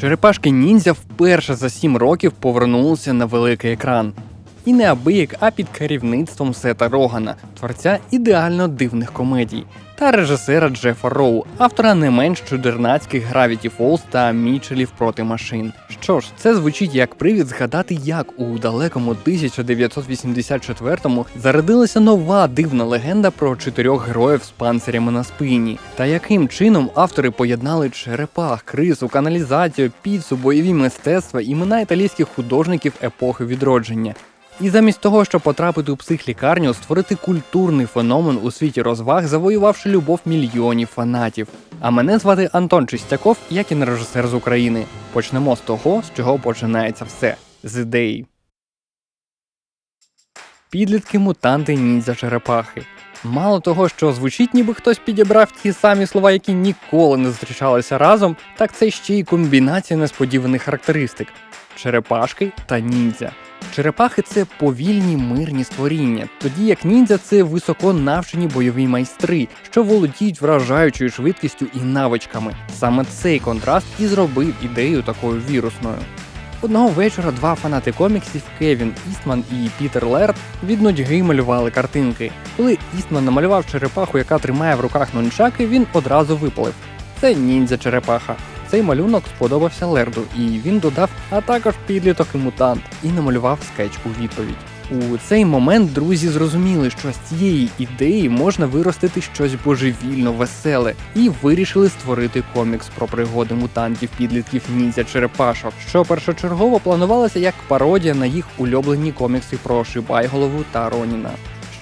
Черепашки ніндзя вперше за сім років повернулися на великий екран. І не абияк, а під керівництвом Сета Рогана, творця ідеально дивних комедій, та режисера Джефа Роу, автора не менш чудернацьких Gravity Falls та Мічелів проти машин. Що ж, це звучить як привід згадати, як у далекому 1984-му зародилася нова дивна легенда про чотирьох героїв з панцирями на спині, та яким чином автори поєднали черепах, крису, каналізацію, піцу, бойові мистецтва, імена італійських художників епохи відродження. І замість того, щоб потрапити у психлікарню, створити культурний феномен у світі розваг, завоювавши любов мільйонів фанатів. А мене звати Антон Чистяков, я кінорежисер з України. Почнемо з того, з чого починається все з ідеї. Підлітки мутанти ніндзя черепахи. Мало того, що звучить, ніби хтось підібрав ті самі слова, які ніколи не зустрічалися разом, так це ще й комбінація несподіваних характеристик черепашки та ніндзя. Черепахи це повільні мирні створіння, тоді як ніндзя це високо навчені бойові майстри, що володіють вражаючою швидкістю і навичками. Саме цей контраст і зробив ідею такою вірусною. Одного вечора два фанати коміксів Кевін Істман і Пітер Лерт від нудьги малювали картинки. Коли Істман намалював черепаху, яка тримає в руках нунчаки, він одразу випалив. Це ніндзя черепаха. Цей малюнок сподобався Лерду, і він додав, а також підліток і мутант, і намалював скетч у відповідь. У цей момент друзі зрозуміли, що з цієї ідеї можна виростити щось божевільно веселе, і вирішили створити комікс про пригоди мутантів підлітків ніндзя черепашок, що першочергово планувалося як пародія на їх улюблені комікси про Шибайголову та Роніна.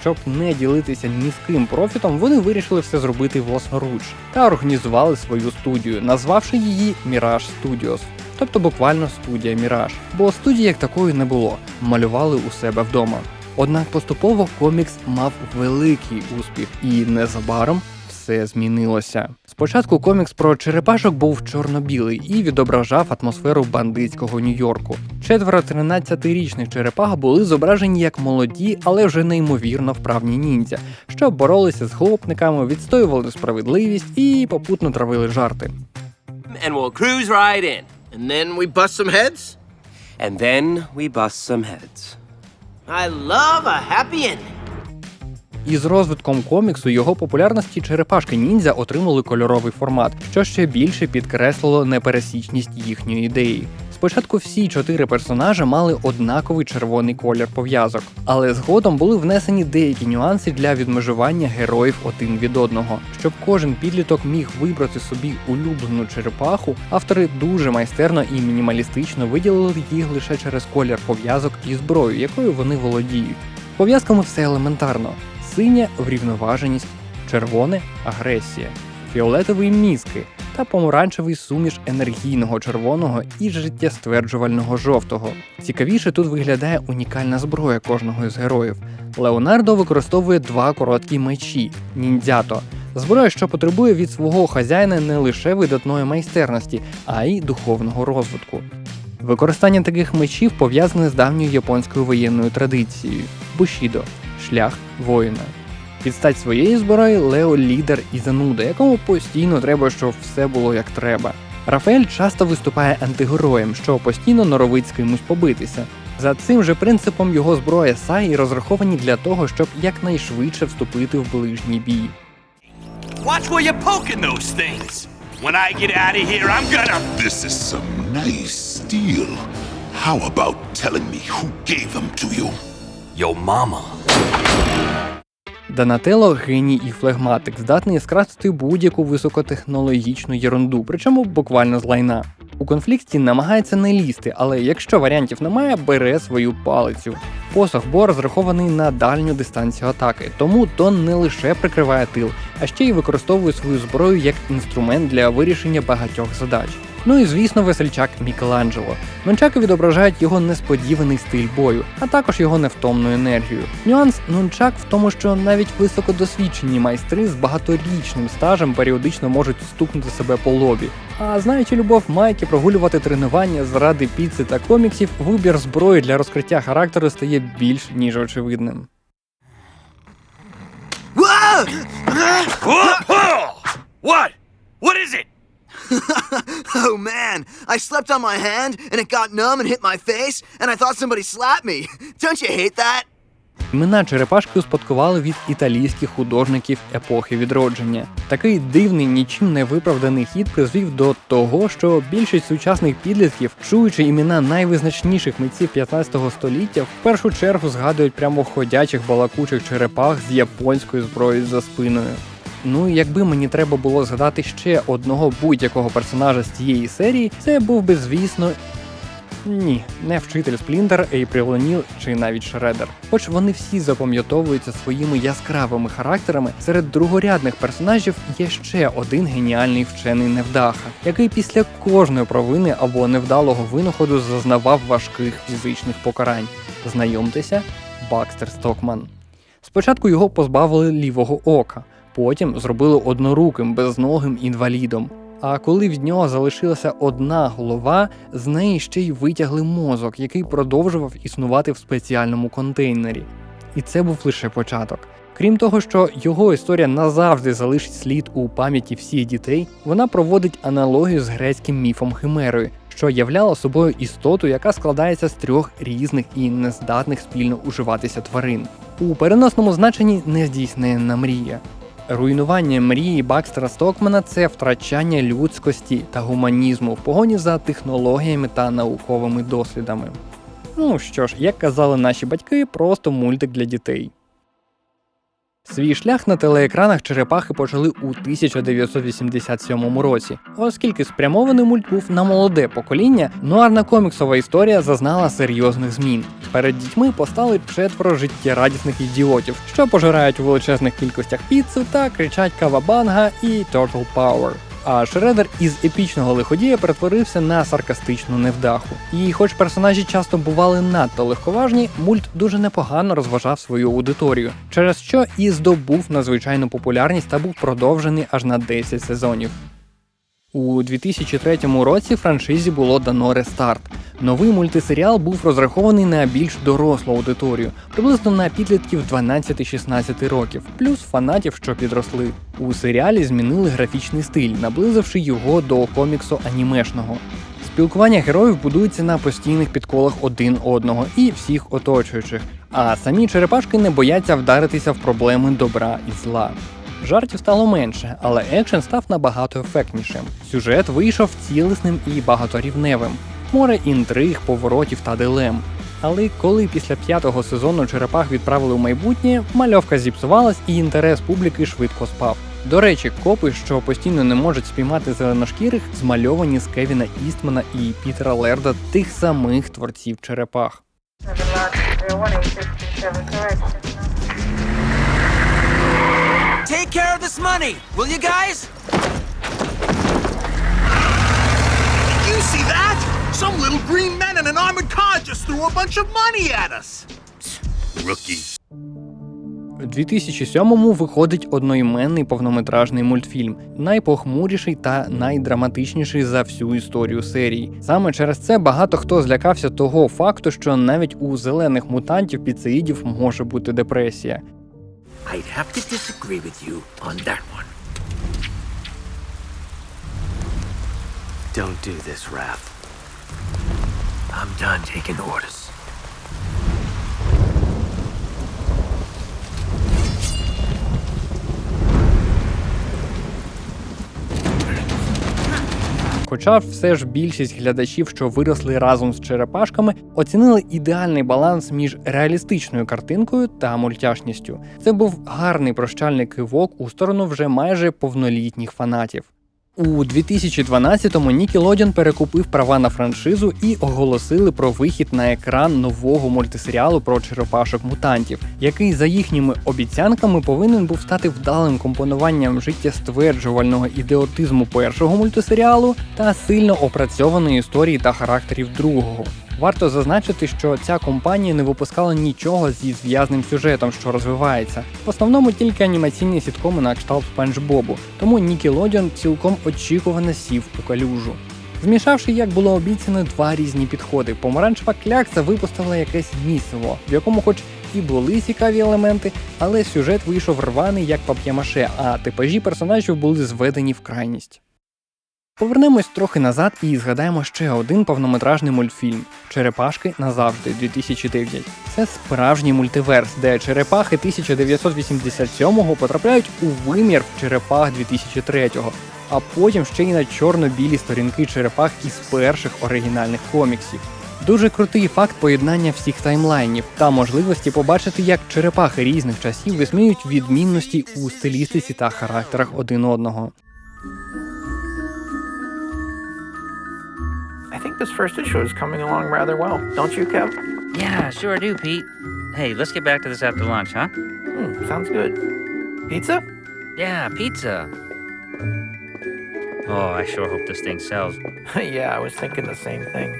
Щоб не ділитися ні з ким профітом, вони вирішили все зробити власноруч та організували свою студію, назвавши її Mirage Studios. Тобто буквально студія Міраж, бо студії як такої не було, малювали у себе вдома. Однак поступово комікс мав великий успіх, і незабаром все змінилося. Спочатку комікс про черепашок був чорно-білий і відображав атмосферу бандитського Нью-Йорку. Четверо 13-річних черепах були зображені як молоді, але вже неймовірно вправні ніндзя, що боролися з хлопниками, відстоювали справедливість і попутно травили жарти. and we'll cruise right in. And then we bust some heads? And then we bust some heads. I love a happy ending. І з розвитком коміксу його популярності черепашки ніндзя отримали кольоровий формат, що ще більше підкреслило непересічність їхньої ідеї. Спочатку всі чотири персонажі мали однаковий червоний колір пов'язок, але згодом були внесені деякі нюанси для відмежування героїв один від одного. Щоб кожен підліток міг вибрати собі улюблену черепаху, автори дуже майстерно і мінімалістично виділили їх лише через колір пов'язок і зброю, якою вони володіють. Пов'язками все елементарно: синя врівноваженість, червоне агресія, фіолетовий мізки та помаранчевий суміш енергійного червоного і життєстверджувального жовтого. Цікавіше тут виглядає унікальна зброя кожного із героїв. Леонардо використовує два короткі мечі ніндзято. Зброя, що потребує від свого хазяїна не лише видатної майстерності, а й духовного розвитку. Використання таких мечів пов'язане з давньою японською воєнною традицією бушідо шлях воїна. Під стать своєї зброї Лео лідер і зануда, якому постійно треба, щоб все було як треба. Рафаель часто виступає антигероєм, що постійно норовить з кимось побитися. За цим же принципом його зброя Саї розраховані для того, щоб якнайшвидше вступити в ближній бій. Watch where you're poking those things. When I get out of here, I'm gonna. This is some nice steel. How about telling me who gave them to you? Your mama. Донателло геній і флегматик, здатний скрасти будь-яку високотехнологічну єрунду, причому буквально з лайна. У конфлікті намагається не лізти, але якщо варіантів немає, бере свою палицю. Посох Бо розрахований на дальню дистанцію атаки, тому Дон не лише прикриває тил, а ще й використовує свою зброю як інструмент для вирішення багатьох задач. Ну і звісно, весельчак Мікеланджело. Нунчаки відображають його несподіваний стиль бою, а також його невтомну енергію. Нюанс нунчак в тому, що навіть високодосвідчені майстри з багаторічним стажем періодично можуть стукнути себе по лобі. А знаючи любов Майки прогулювати тренування заради піци та коміксів, вибір зброї для розкриття характеру стає більш ніж очевидним. What? What is it? oh man, I slept on my hand and it got numb and hit my face, and I thought somebody slapped me. Don't you hate that? Імена черепашки успадкували від італійських художників епохи відродження. Такий дивний, нічим не виправданий хід призвів до того, що більшість сучасних підлітків, чуючи імена найвизначніших митців 15 століття, в першу чергу згадують прямо ходячих балакучих черепах з японською зброєю за спиною. Ну і якби мені треба було згадати ще одного будь-якого персонажа з цієї серії, це був би, звісно, ні, не вчитель Сплінтер, Ейпріл О'Ніл чи навіть Шредер. Хоч вони всі запам'ятовуються своїми яскравими характерами, серед другорядних персонажів є ще один геніальний вчений невдаха, який після кожної провини або невдалого винаходу зазнавав важких фізичних покарань. Знайомтеся, Бакстер Стокман. Спочатку його позбавили лівого ока, потім зробили одноруким безногим інвалідом. А коли від нього залишилася одна голова, з неї ще й витягли мозок, який продовжував існувати в спеціальному контейнері. І це був лише початок. Крім того, що його історія назавжди залишить слід у пам'яті всіх дітей, вона проводить аналогію з грецьким міфом Химерою, що являла собою істоту, яка складається з трьох різних і нездатних спільно уживатися тварин. У переносному значенні нездійсненна мрія. Руйнування мрії Бакстера Стокмана це втрачання людськості та гуманізму в погоні за технологіями та науковими дослідами. Ну що ж, як казали наші батьки, просто мультик для дітей. Свій шлях на телеекранах черепахи почали у 1987 році, оскільки спрямований мульт був на молоде покоління, нуарна коміксова історія зазнала серйозних змін. Перед дітьми постали четверо життєрадісних ідіотів, що пожирають у величезних кількостях піцу та кричать Кавабанга і Turtle Power. А Шредер із епічного лиходія перетворився на саркастичну невдаху. І хоч персонажі часто бували надто легковажні, мульт дуже непогано розважав свою аудиторію, через що і здобув надзвичайну популярність та був продовжений аж на 10 сезонів. У 2003 році франшизі було дано рестарт. Новий мультисеріал був розрахований на більш дорослу аудиторію, приблизно на підлітків 12-16 років, плюс фанатів, що підросли. У серіалі змінили графічний стиль, наблизивши його до коміксу анімешного. Спілкування героїв будується на постійних підколах один одного і всіх оточуючих, а самі черепашки не бояться вдаритися в проблеми добра і зла. Жартів стало менше, але екшен став набагато ефектнішим. Сюжет вийшов цілісним і багаторівневим. Море інтриг, поворотів та дилем. Але коли після п'ятого сезону черепах відправили в майбутнє, мальовка зіпсувалась і інтерес публіки швидко спав. До речі, копи, що постійно не можуть спіймати зеленошкірих, змальовані з Кевіна Істмана і Пітера Лерда, тих самих творців черепах. Take care of this money, will you guys? You see that? Some little green men in an armored car just threw a bunch of money at us. Rookie. У 2007-му виходить одноіменний повнометражний мультфільм, найпохмуріший та найдраматичніший за всю історію серії. Саме через це багато хто злякався того факту, що навіть у зелених мутантів піцеїдів може бути депресія. I'd have to disagree with you on that one. Don't do this, Raph. I'm done taking orders. Хоча все ж більшість глядачів, що виросли разом з черепашками, оцінили ідеальний баланс між реалістичною картинкою та мультяшністю. Це був гарний прощальний кивок у сторону вже майже повнолітніх фанатів. У 2012-му Nickelodeon перекупив права на франшизу і оголосили про вихід на екран нового мультисеріалу про черепашок мутантів, який за їхніми обіцянками повинен був стати вдалим компонуванням життєстверджувального ідеотизму першого мультисеріалу та сильно опрацьованої історії та характерів другого. Варто зазначити, що ця компанія не випускала нічого зі зв'язним сюжетом, що розвивається. В основному тільки анімаційні сіткоми на кшталт Спанч Бобу, тому Nickelodeon цілком очікувано сів у калюжу. Змішавши, як було обіцяно, два різні підходи. Помаранчева клякса випустила якесь місиво, в якому, хоч і були цікаві елементи, але сюжет вийшов рваний як пап'ємаше, а типажі персонажів були зведені в крайність. Повернемось трохи назад і згадаємо ще один повнометражний мультфільм Черепашки назавжди 2009. Це справжній мультиверс, де черепахи 1987-го потрапляють у вимір черепах 2003-го, а потім ще й на чорно-білі сторінки черепах із перших оригінальних коміксів. Дуже крутий факт поєднання всіх таймлайнів та можливості побачити, як черепахи різних часів висміють відмінності у стилістиці та характерах один одного. This first issue is coming along rather well. Don't you, Kev? Yeah, sure do, Pete. Hey, let's get back to this after lunch, huh? Hmm, sounds good. Pizza? Yeah, pizza. Oh, I sure hope this thing sells. yeah, I was thinking the same thing.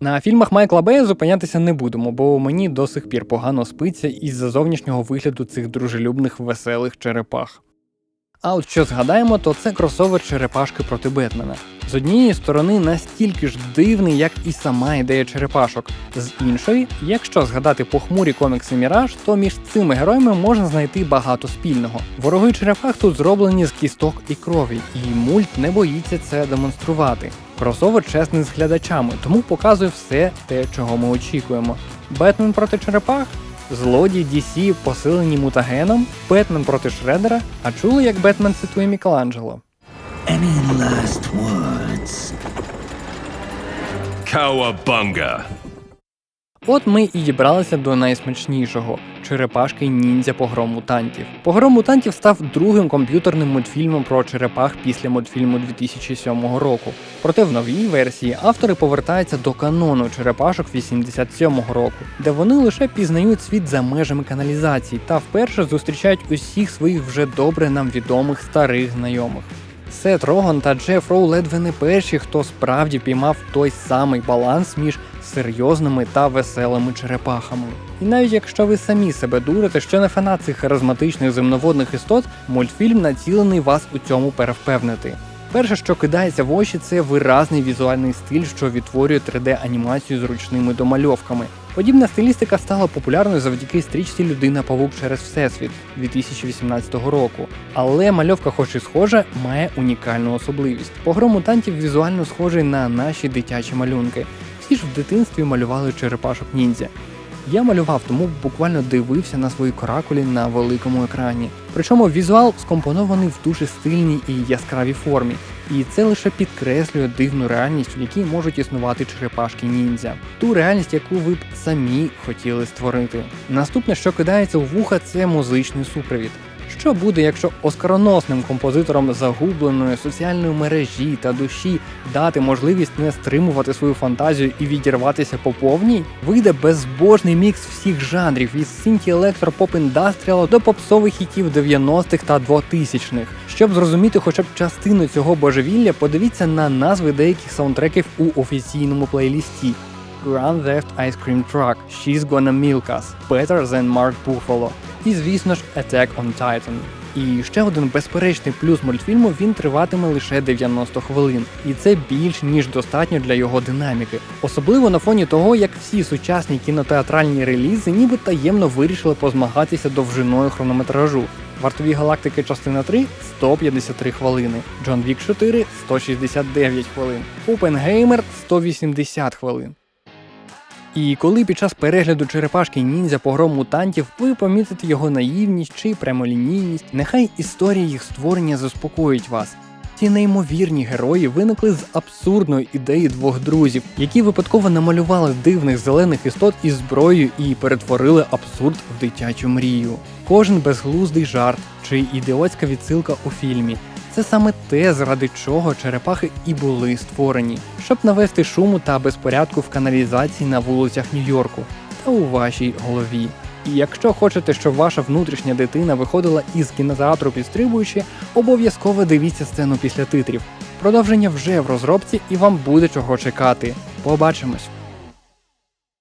На фільмах Майкла Бея зупинятися не будемо, бо мені до сих пір погано спиться із-за зовнішнього вигляду цих дружелюбних веселих черепах. А от що згадаємо, то це кросовер черепашки проти Бетмена. З однієї сторони настільки ж дивний, як і сама ідея черепашок. З іншої, якщо згадати похмурі комікси Міраж, то між цими героями можна знайти багато спільного. Вороги черепах тут зроблені з кісток і крові, і мульт не боїться це демонструвати. Кросовер чесний з глядачами, тому показує все те, чого ми очікуємо. Бетмен проти черепах Злодій DC посилені мутагеном, Бетмен проти Шредера, а чули, як Бетмен цитує Мікеланджело. Any last words? Cowabunga! От ми і дібралися до найсмачнішого черепашки ніндзя погром мутантів. Погром мутантів став другим комп'ютерним мультфільмом про черепах після мультфільму 2007 року. Проте в новій версії автори повертаються до канону черепашок 87-го року, де вони лише пізнають світ за межами каналізації та вперше зустрічають усіх своїх вже добре нам відомих старих знайомих. Сет Роган та Джеф Роу ледве не перші, хто справді піймав той самий баланс між серйозними та веселими черепахами. І навіть якщо ви самі себе дурите, що не фанат цих харизматичних земноводних істот, мультфільм націлений вас у цьому перевпевнити. Перше, що кидається в очі, це виразний візуальний стиль, що відтворює 3D-анімацію з ручними домальовками. Подібна стилістика стала популярною завдяки стрічці Людина Павук через Всесвіт 2018 року. Але мальовка, хоч і схожа, має унікальну особливість. Погром мутантів візуально схожий на наші дитячі малюнки. Всі ж в дитинстві малювали черепашок ніндзя. Я малював, тому буквально дивився на свої каракулі на великому екрані. Причому візуал скомпонований в дуже стильній і яскравій формі, і це лише підкреслює дивну реальність, в якій можуть існувати черепашки ніндзя. Ту реальність, яку ви б самі хотіли створити. Наступне, що кидається у вуха, це музичний супровід. Що буде, якщо оскароносним композиторам загубленої соціальної мережі та душі дати можливість не стримувати свою фантазію і відірватися по повній? Вийде безбожний мікс всіх жанрів від синті електро поп індастріала до попсових хітів 90-х та 2000-х. Щоб зрозуміти хоча б частину цього божевілля, подивіться на назви деяких саундтреків у офіційному плейлісті. Grand Theft Ice Cream Truck, She's Gonna Milk Us, Better Than Mark Buffalo і, звісно ж, Attack on Titan. І ще один безперечний плюс мультфільму він триватиме лише 90 хвилин, і це більш ніж достатньо для його динаміки. Особливо на фоні того, як всі сучасні кінотеатральні релізи ніби таємно вирішили позмагатися довжиною хронометражу. Вартові галактики частина 3 153 хвилини, Джон Вік 4 169 хвилин, Опенгеймер 180 хвилин. І коли під час перегляду черепашки ніндзя погром мутантів ви помітите його наївність чи прямолінійність, нехай історія їх створення заспокоїть вас. Ці неймовірні герої виникли з абсурдної ідеї двох друзів, які випадково намалювали дивних зелених істот із зброєю і перетворили абсурд в дитячу мрію. Кожен безглуздий жарт чи ідіотська відсилка у фільмі. Це саме те, заради чого черепахи і були створені, щоб навести шуму та безпорядку в каналізації на вулицях Нью-Йорку та у вашій голові. І якщо хочете, щоб ваша внутрішня дитина виходила із кінотеатру підстрибуючи, обов'язково дивіться сцену після титрів. Продовження вже в розробці і вам буде чого чекати. Побачимось!